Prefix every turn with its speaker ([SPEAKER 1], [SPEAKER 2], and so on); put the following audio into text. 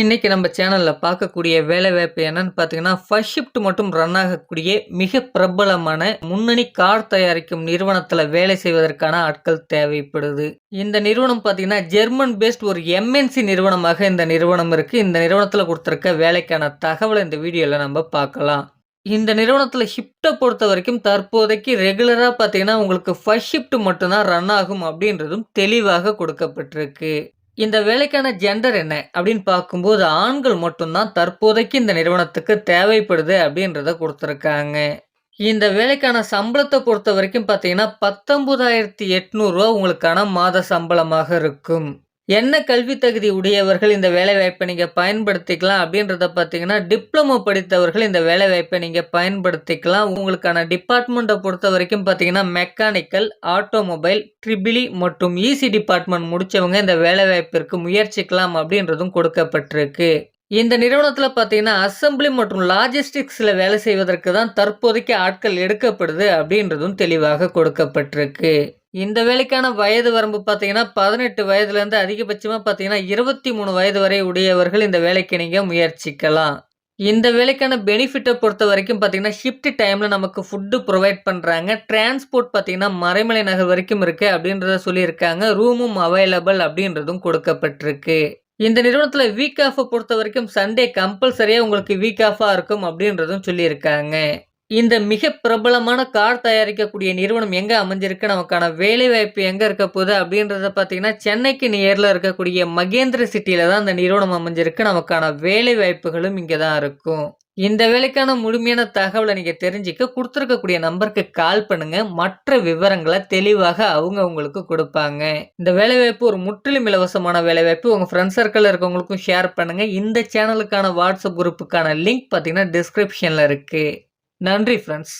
[SPEAKER 1] இன்றைக்கி நம்ம சேனலில் பார்க்கக்கூடிய வேலைவாய்ப்பு என்னன்னு பார்த்தீங்கன்னா, ஃபர்ஸ்ட் ஷிஃப்ட் மட்டும் ரன் ஆகக்கூடிய மிக பிரபலமான முன்னணி கார் தயாரிக்கும் நிறுவனத்தில் வேலை செய்வதற்கான ஆட்கள் தேவைப்படுது. இந்த நிறுவனம் பார்த்தீங்கன்னா, ஜெர்மன் பேஸ்ட் ஒரு எம்.என்.சி நிறுவனமாக இந்த நிறுவனம் இருக்குது இந்த நிறுவனத்தில் கொடுத்துருக்க வேலைக்கான தகவலை இந்த வீடியோவில் நம்ம பார்க்கலாம். இந்த நிறுவனத்தில் ஷிஃப்ட்டை பொறுத்த வரைக்கும் தற்போதைக்கு ரெகுலராக பார்த்தீங்கன்னா, உங்களுக்கு ஃபர்ஸ்ட் ஷிஃப்ட் மட்டும் தான் ரன் ஆகும் அப்படின்றதும் தெளிவாக கொடுக்கப்பட்டிருக்கு. இந்த வேலைக்கான ஜெண்டர் என்ன அப்படின்னு பார்க்கும்போது, ஆண்கள் மட்டும் தான் தற்போதைக்கு இந்த நிறுவனத்துக்கு தேவைப்படுது அப்படின்றத கொடுத்துருக்காங்க இந்த வேலைக்கான சம்பளத்தை பொறுத்த வரைக்கும் பார்த்தீங்கன்னா, ரூ. 19,800 உங்களுக்கான மாத சம்பளமாக இருக்கும். என்ன கல்வி தகுதி உடையவர்கள் இந்த வேலைவாய்ப்பை நீங்கள் பயன்படுத்திக்கலாம் அப்படின்றத பார்த்தீங்கன்னா, டிப்ளமோ படித்தவர்கள் இந்த வேலைவாய்ப்பை நீங்கள் பயன்படுத்திக்கலாம். உங்களுக்கான டிபார்ட்மெண்ட்டை பொறுத்த வரைக்கும் பார்த்தீங்கன்னா, மெக்கானிக்கல், ஆட்டோமொபைல், ட்ரிபிளி மற்றும் இசி டிபார்ட்மெண்ட் முடித்தவங்க இந்த வேலைவாய்ப்பிற்கு முயற்சிக்கலாம் அப்படின்றதும் கொடுக்கப்பட்டிருக்கு. இந்த நிறுவனத்தில் பார்த்தீங்கன்னா, அசெம்பிளி மற்றும் லாஜிஸ்டிக்ஸில் வேலை செய்வதற்கு தான் தற்போதைக்கு ஆட்கள் எடுக்கப்படுது அப்படின்றதும் தெளிவாக கொடுக்கப்பட்டிருக்கு. இந்த வேலைக்கான வயது வரம்பு பார்த்தீங்கன்னா, பதினெட்டு வயதுலேருந்து அதிகபட்சமாக பார்த்தீங்கன்னா, 23 வயது வரை உடையவர்கள் இந்த வேலைக்கு நீங்கள் முயற்சிக்கலாம். இந்த வேலைக்கான பெனிஃபிட்டை பொறுத்த வரைக்கும் பார்த்தீங்கன்னா, ஷிஃப்ட் டைமில் நமக்கு ஃபுட்டு ப்ரொவைட் பண்ணுறாங்க டிரான்ஸ்போர்ட் பார்த்தீங்கன்னா, மறைமலை நகர் வரைக்கும் இருக்குது அப்படின்றத சொல்லியிருக்காங்க. ரூமும் அவைலபிள் அப்படின்றதும் கொடுக்கப்பட்டிருக்கு. இந்த நிறுவனத்தில் வீக் பொறுத்த வரைக்கும் சண்டே கம்பல்சரியாக உங்களுக்கு வீக் ஆஃபாக இருக்கும் அப்படின்றதும் சொல்லியிருக்காங்க. இந்த மிக பிரபலமான கார் தயாரிக்கக்கூடிய நிறுவனம் எங்கே அமைஞ்சிருக்கு, நமக்கான வேலைவாய்ப்பு எங்கே இருக்க போகுது அப்படின்றத பார்த்தீங்கன்னா, சென்னைக்கு நேரில் இருக்கக்கூடிய மகேந்திர சிட்டியில் தான் இந்த நிறுவனம் அமைஞ்சிருக்கு. நமக்கான வேலைவாய்ப்புகளும் இங்கே தான் இருக்கும். இந்த வேலைக்கான முழுமையான தகவலை நீங்கள் தெரிஞ்சுக்க கொடுத்துருக்கக்கூடிய நம்பருக்கு கால் பண்ணுங்க. மற்ற விவரங்களை தெளிவாக அவங்க உங்களுக்கு கொடுப்பாங்க இந்த வேலைவாய்ப்பு ஒரு முற்றிலும் இலவசமான வேலைவாய்ப்பு. உங்கள் ஃப்ரெண்ட்ஸ் சர்க்கிளில் இருக்கவங்களுக்கும் ஷேர் பண்ணுங்க. இந்த சேனலுக்கான வாட்ஸ்அப் குரூப்புக்கான லிங்க் பார்த்தீங்கன்னா, டிஸ்கிரிப்ஷனில் இருக்குது நன்றி ஃபிரெண்ட்ஸ்.